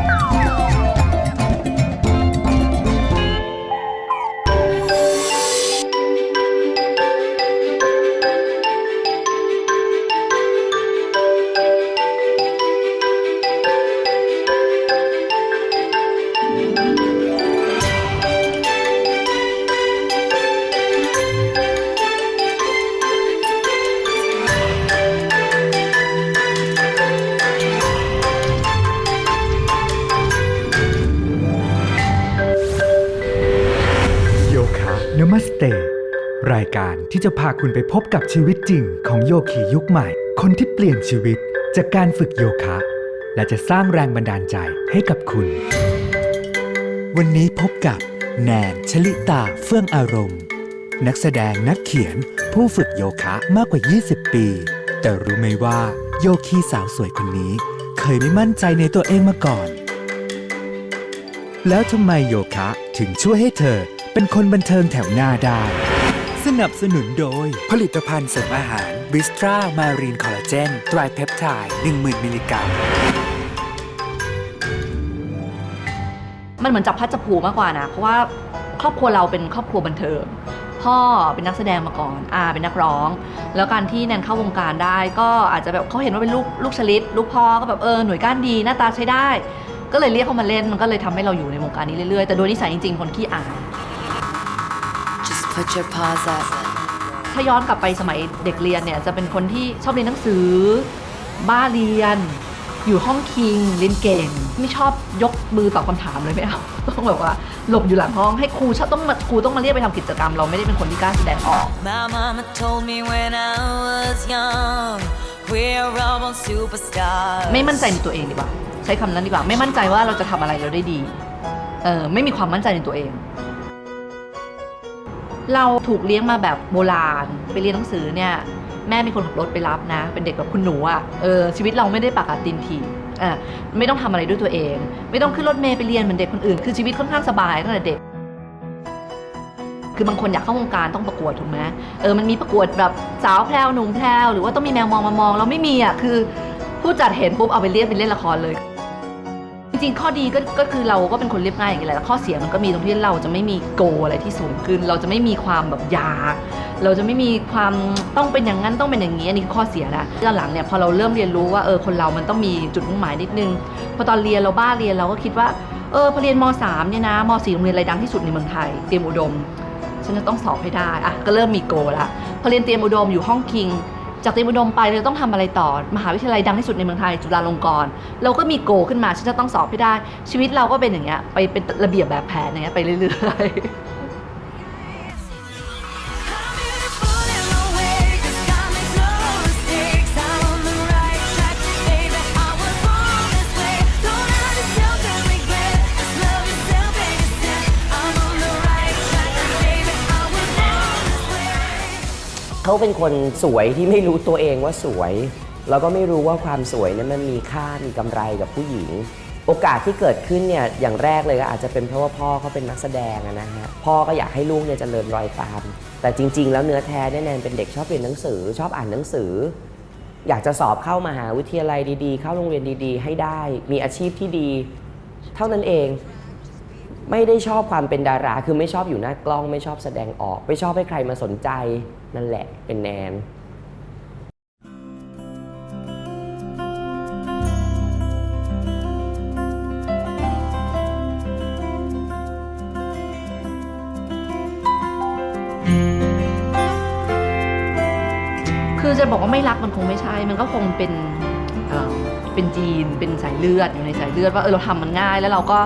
โย การที่จะพาคุณไปพบกับชีวิตจริงของโยคียุคใหม่ คนที่เปลี่ยนชีวิตจากการฝึกโยคะ และจะสร้างแรงบันดาลใจให้กับคุณ วันนี้พบกับแนนชลิตาเฟื่องอารมณ์ นักแสดงนักเขียนผู้ฝึกโยคะมากกว่า 20 ปี แต่รู้ไหมว่าโยคีสาวสวยคนนี้ เคยไม่มั่นใจในตัวเองมาก่อน แล้วทำไมโยคะถึงช่วยให้เธอเป็นคนบันเทิงแถวหน้าได้ นับสนุนโดย ผลิตภัณฑ์เสริมอาหารบิสตรามารีนคอลลาเจนไตรเพปไทด์10,000 มิลลิกรัม มันเหมือนจับพัดจับผูมากกว่านะ เพราะว่าครอบครัวเราเป็นครอบครัวบันเทิง พ่อเป็นนักแสดงมาก่อนอาเป็นนักร้อง แล้วการที่แนนเข้าวงการได้ ก็อาจจะแบบเขาเห็นว่าเป็นลูกลูกชลิตลูกพ่อก็แบบเออหน่วยก้านดีหน้าตาใช้ได้ ก็เลยเรียกเขามาเล่นมันก็เลยทำให้เราอยู่ในวงการนี้เรื่อยๆแต่โดยนิสัยจริงๆคนขี้อาย Just put your paws up. ถ้าย้อนกลับไปสมัยเด็กเรียนเนี่ย จะเป็นคนที่ชอบเรียนหนังสือ บ้าเรียน อยู่ห้องคิงเรียนเก่ง ไม่ชอบยกมือตอบคำถามเลยไม่เอา ต้องแบบว่าหลบอยู่หลังห้องให้ครูชอบต้องมาครูต้องมาเรียกไปทำกิจกรรม เราไม่ได้เป็นคนที่กล้าแสดงออก My mama told me when I was young, we're all born superstars. ไม่มั่นใจในตัวเองดีกว่า ใช้คำนั้นดีกว่า ไม่มั่นใจว่าเราจะทำอะไรเราได้ดี เออไม่มีความมั่นใจในตัวเอง เราถูกเลี้ยงมาแบบโบราณ ไปเรียนหนังสือเนี่ย แม่มีคนขับรถไปรับนะ เป็นเด็กแบบคุณหนูอะ่ะเออชีวิตเราไม่ได้ปากกาตินทีอะไม่ต้องทำอะไรด้วยตัวเอง ไม่ต้องขึ้นรถเมล์ไปเรียนเหมือนเด็กคนอื่นคือชีวิตค่อนข้างสบายตั้งแต่เด็ก คือบางคนอยากเข้าวงการต้องประกวดถูกไหมเออมันมีประกวดแบบสาวแพรวหนุ่มแพรวหรือว่าต้องมีแมวมองมามองเราไม่มีอะคือ ผู้จัดเห็นปุ๊บเอาไปเรียกไปเล่นละครเลย ริง ๆ ข้อดีก็ก็คือเราก็เป็นคนเรียบง่ายอย่างนี้แหละแต่ข้อเสียมันก็มีตรงที่เราจะไม่มีโกอะไรที่สูงขึ้น เราจะไม่มีความแบบอยากเราจะไม่มีความต้องเป็นอย่างนั้นต้องเป็นอย่างนี้อันนี้คือข้อเสียนะตอนหลังเนี่ยพอเราเริ่มเรียนรู้ว่าเออคนเรามันต้องมีจุดมุ่งหมายนิดนึงพอตอนเรียนเราบ้าเรียนเราก็คิดว่าเออพอเรียนม .3 เนี่ยนะม .4 โรงเรียนอะไรดังที่สุดในเมืองไทยเตรียมอุดมฉันจะต้องสอบให้ได้อะก็เริ่มมีโกละพอเรียนเตรียมอุดมอยู่ห้องคิง จากเตรียมอุดมไปเราจะต้องทำอะไรต่อ มหาวิทยาลัยดังที่สุดในเมืองไทยจุฬาลงกรณ์เราก็มีโกขึ้นมาฉันจะต้องสอบให้ได้ ชีวิตเราก็เป็นอย่างเงี้ยไปเป็นระเบียบแบบแผนอย่างเงี้ยไปเรื่อยๆ เขาเป็นคนสวยที่ไม่รู้ตัวเองว่าสวย แล้วก็ไม่รู้ว่าความสวยนั้นมันมีค่ามีกำไรกับผู้หญิง โอกาสที่เกิดขึ้นเนี่ยอย่างแรกเลยก็อาจจะเป็นเพราะว่าพ่อเขาเป็นนักแสดงนะฮะพ่อก็อยากให้ลูกเนี่ยเจริญรอยตาม แต่จริง ๆ แล้วเนื้อแท้เนี่ยแนนเป็นเด็กชอบเรียนหนังสือ ชอบอ่านหนังสือ อยากจะสอบเข้ามหาวิทยาลัยดีๆ เข้าโรงเรียนดีๆ ให้ได้ มีอาชีพที่ดี เท่านั้นเอง ไม่ได้ชอบความเป็นดารา คือไม่ชอบอยู่หน้ากล้องไม่ชอบแสดงออก ไม่ชอบให้ใครมาสนใจนั่นแหละเป็นแนนคือจะบอกว่าไม่รักมันคงไม่ใช่ มันก็คงเป็น เอ่อเป็นจีน เป็นสายเลือดอยู่ในสายเลือดว่าเออเราทำมันง่ายแล้วเราก็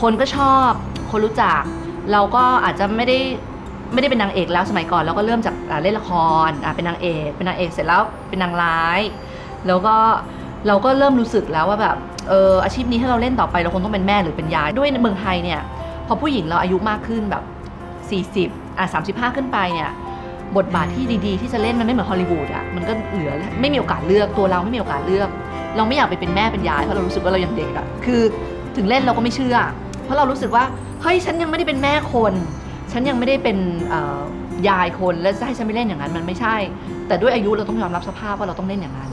คนก็ชอบ คนรู้จัก เราก็อาจจะไม่ได้ไม่ได้เป็นนางเอกแล้วสมัยก่อนเราก็เริ่มจากเล่นละครเป็นนางเอกเป็นนางเอกเสร็จแล้วเป็นนางร้าย แล้วก็เราก็เริ่มรู้สึกแล้วว่าแบบเอออาชีพนี้ถ้าเราเล่นต่อไปเราคงต้องเป็นแม่หรือเป็นยายด้วยในเมืองไทยเนี่ยพอผู้หญิงเราอายุมากขึ้นแบบ 40อะ35 ขึ้นไปเนี่ยบทบาทที่ดีๆ ที่จะเล่นมันไม่เหมือนฮอลลีวูดอะมันก็เหลือไม่มีโอกาสเลือกตัวเราไม่มีโอกาสเลือก เราไม่อยากไปเป็นแม่เป็นยายเพราะเรารู้สึกว่าเรายังเด็กอะคือถึงเล่นเราก็ไม่เชื่อ เพราะเรารู้สึกว่าเฮ้ยฉันยังไม่ได้เป็นแม่คน ฉันยังไม่ได้เป็นยายคนแล้วจะให้ฉันไปเล่นอย่างนั้นมันไม่ใช่ แต่ด้วยอายุเราต้องยอมรับสภาพว่าเราต้องเล่นอย่างนั้น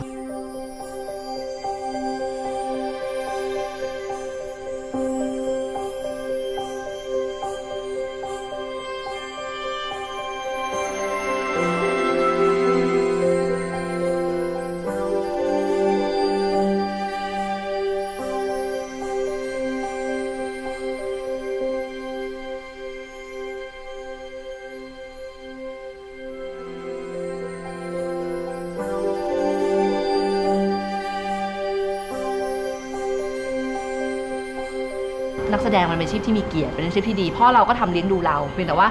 แสดงมันเป็นอาชีพที่มีเกียรติเป็นอาชีพที่ดีพ่อเราก็ทำเลี้ยงดูเราเพียงแต่ว่า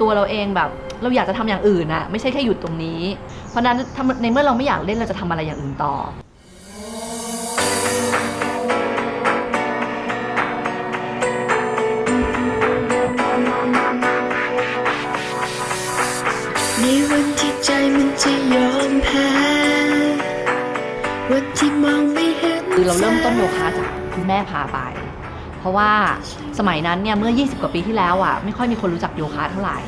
ตัวเราเองแบบเราอยากจะทำอย่างอื่นอะไม่ใช่แค่หยุดตรงนี้ เพราะฉะนั้นถ้าในเมื่อเราไม่อยากเล่นเราจะทำอะไรอย่างอื่นต่อในวันที่ใจมันจะยอมแพ้วันที่มองไม่เห็นคือเราเริ่มต้นโยคะจากคุณแม่พาไป เพราะว่าสมัยนั้นเนี่ยเมื่อ 20 กว่าปีที่แล้วอะไม่ค่อยมีคนรู้จักโยคะเท่าไหร่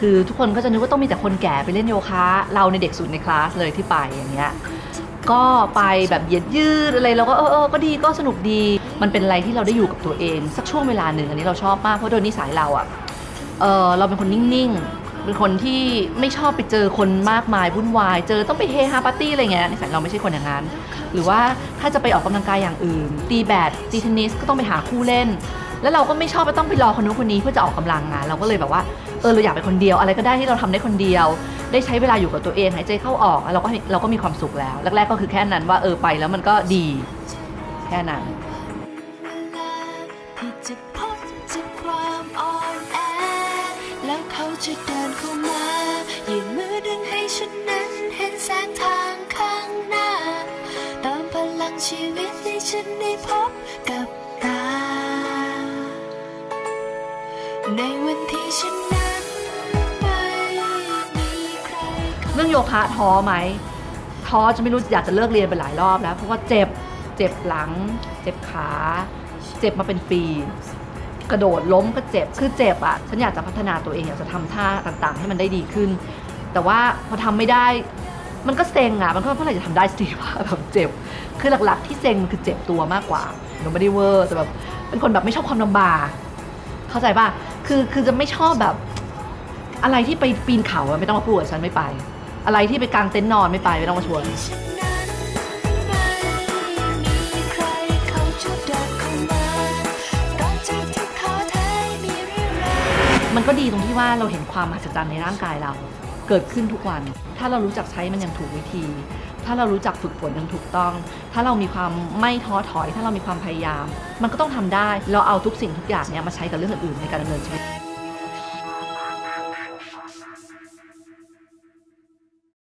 คือทุกคนก็จะนึกว่าต้องมีแต่คนแก่ไปเล่นโยคะ เราในเด็กสุดในคลาสเลยที่ไปอย่างเงี้ยก็ไปแบบเหยียดยืดอะไรเราก็เออเออก็ดีก็สนุกดี มันเป็นอะไรที่เราได้อยู่กับตัวเอง สักช่วงเวลาหนึ่งอันนี้เราชอบมากเพราะโดยนิสัยเราอะเออเราเป็นคนนิ่ง เป็นคนที่ไม่ชอบไปเจอคนมากมายวุ่นวาย เจอต้องไปเฮฮาปาร์ตี้อะไรเงี้ยนิสัยเราไม่ใช่คนอย่างนั้น หรือว่าถ้าจะไปออกกำลังกายอย่างอื่น ตีแบดตีเทนนิสก็ต้องไปหาคู่เล่น แล้วเราก็ไม่ชอบไปต้องไปรอคนนู้นคนนี้เพื่อจะออกกำลังงาน เราก็เลยแบบว่าเออเราอยากไปคนเดียว อะไรก็ได้ที่เราทำได้คนเดียว ได้ใช้เวลาอยู่กับตัวเองหายใจเข้าออกเราก็เราก็มีความสุขแล้วแรกๆก็คือแค่นั้นว่าเออไปแล้วมันก็ดีแค่นั้น จะเดินเข้ามายื่นมือดึงให้ฉันนั้นเห็นแสงทางข้างหน้าเติมพลังชีวิตให้ฉันได้พบกับตา ในวันที่ฉันนั้นไม่มีใครเรื่องโยคะท้อไหมท้อจะไม่รู้อยากจะเลิกเรียนไปหลายรอบแล้ว เพราะว่าเจ็บเจ็บหลัง เจ็บขา เจ็บมาเป็นปี กระโดดล้มก็เจ็บคือเจ็บอะฉันอยากจะพัฒนาตัวเองอยากจะทำท่าต่างๆ ให้มันได้ดีขึ้น แต่ว่าพอทำไม่ได้ มันก็เซ็งอะมันก็เมื่อไหร่จะทำได้สักทีวะแบบเจ็บ คือหลักๆ ที่เซ็งคือเจ็บตัวมากกว่าหนูไม่ได้เวอร์แต่แบบเป็นคนแบบไม่ชอบความลำบากเข้าใจป่ะคือคือจะไม่ชอบแบบ อะไรที่ไปปีนเขาไม่ต้องมาพูดกับฉันไม่ไป อะไรที่ไปกางเต็นท์นอนไม่ไปไม่ต้องมาชวน มันก็ดีตรงที่ว่าเราเห็นความมหัศจรรย์ในร่างกายเรา เกิดขึ้นทุกวัน ถ้าเรารู้จักใช้มันอย่างถูกวิธี ถ้าเรารู้จักฝึกฝนอย่างถูกต้อง ถ้าเรามีความไม่ท้อถอย ถ้าเรามีความพยายาม มันก็ต้องทำได้ เราเอาทุกสิ่งทุกอย่างเนี้ยมาใช้กับเรื่องอื่นๆในการดำเนินชีวิต